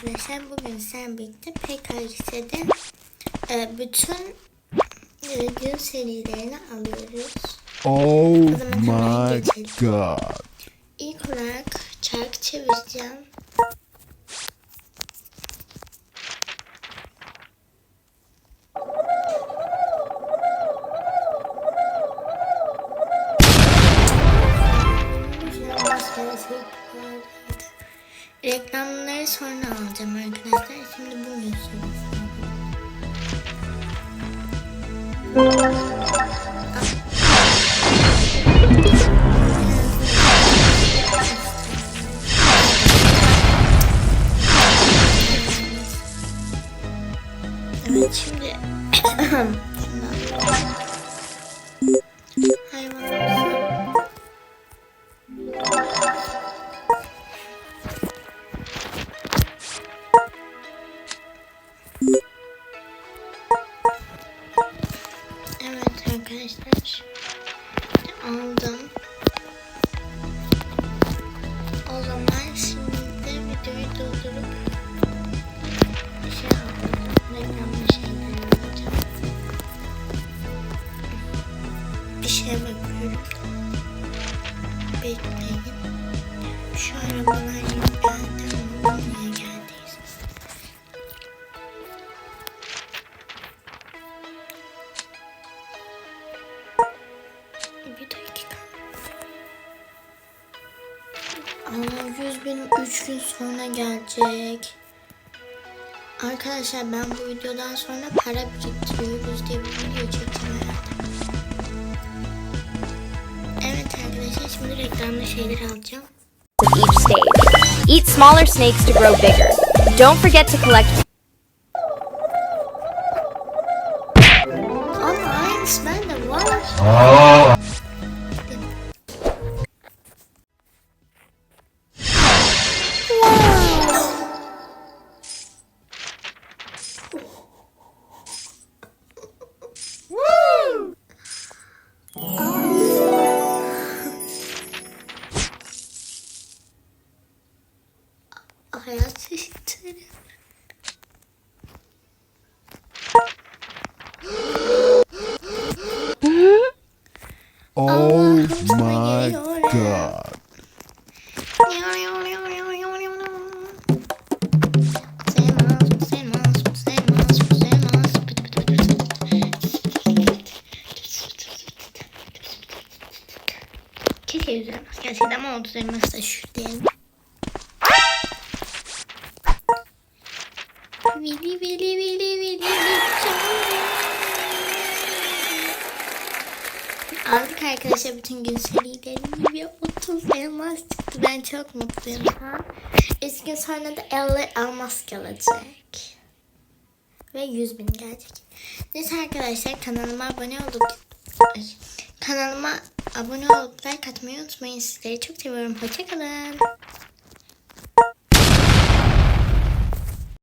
arkadaşlar. Bugün sen birlikte PKX'de e, bütün gün serilerini alıyoruz. Oh my geçelim. god. İlk olarak çark çevireceğim. Reklamları sonra alacağım arkadaşlar. Şimdi bu yüzden. Evet şimdi arkadaşlar aldım. O zaman şimdi de videoyu durdurup bir şey aldım. Reklamlı. Bir şeye bakıyorum. Bekleyin. Şu arabalar yeni Ama 100 bin 3 gün sonra gelecek. Arkadaşlar ben bu videodan sonra para biriktiriyoruz diye bir video çekeceğim herhalde. Evet arkadaşlar şimdi reklamlı şeyler alacağım. each stage. Eat smaller snakes to grow bigger. Don't forget to collect Ama aynısı bende var. Hayat çeşitleri. Oh my god. Keşke elmas gelseydi ama 30 elmas da şu diyelim. Vili vili vili vili Aldık arkadaşlar bütün gün serilerini ve 30 elmas çıktı. Ben çok mutluyum an. Üç gün sonra da 50 elmas gelecek. Ve 100 bin gelecek. Neyse arkadaşlar kanalıma abone olup kanalıma abone olup like atmayı unutmayın. Sizleri çok seviyorum. Hoşçakalın.